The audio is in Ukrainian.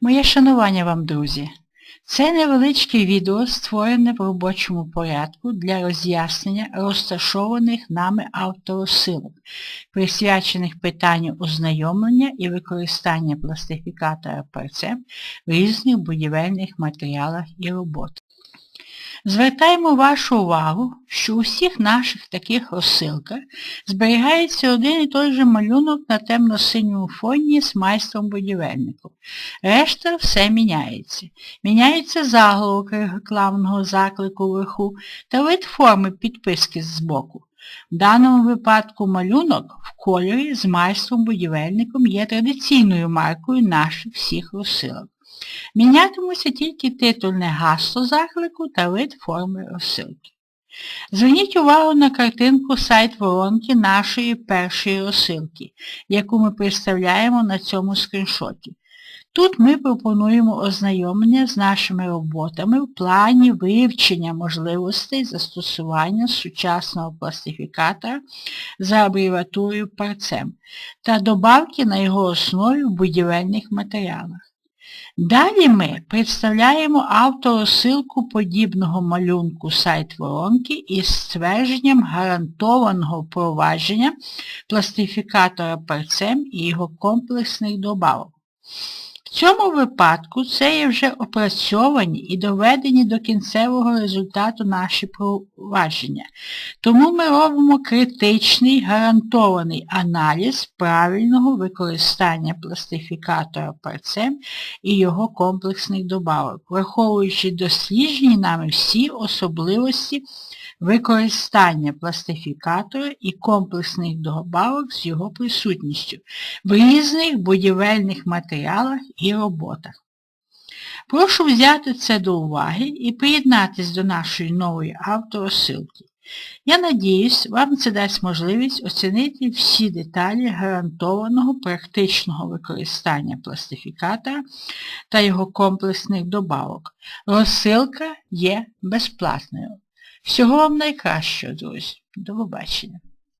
Моє шанування вам, друзі! Це невеличке відео створене в робочому порядку для роз'яснення розташованих нами авторосилок, присвячених питанню ознайомлення і використання пластифікатора перцем в різних будівельних матеріалах і роботах. Звертаємо вашу увагу, що у всіх наших таких розсилках зберігається один і той же малюнок на темно-синьому фоні з майстром-будівельником. Решта все міняється. Міняється заголовок рекламного заклику вверху та вид форми підписки збоку. В даному випадку малюнок в кольорі з майстром-будівельником є традиційною маркою наших всіх розсилок. Мінятимуться тільки титульне гасло заклику та вид форми розсилки. Зверніть увагу на картинку сайт воронки нашої першої розсилки, яку ми представляємо на цьому скріншоті. Тут ми пропонуємо ознайомлення з нашими роботами в плані вивчення можливостей застосування сучасного пластифікатора за абревіатурою парцем та добавки на його основі в будівельних матеріалах. Далі ми представляємо авторосилку подібного малюнку сайт воронки із ствердженням гарантованого впровадження пластифікатора парцем і його комплексних добавок. В цьому випадку це є вже опрацьовані і доведені до кінцевого результату наші провадження. Тому ми робимо критичний гарантований аналіз правильного використання пластифікатора парцем і його комплексних добавок, враховуючи досліджені нами всі особливості використання пластифікатора і комплексних добавок з його присутністю в різних будівельних матеріалах і роботах. Прошу взяти це до уваги і приєднатись до нашої нової авторозсилки. Я надіюсь, вам це дасть можливість оцінити всі деталі гарантованого практичного використання пластифікатора та його комплексних добавок. Розсилка є безплатною. Всього вам найкращого, друзі. До побачення.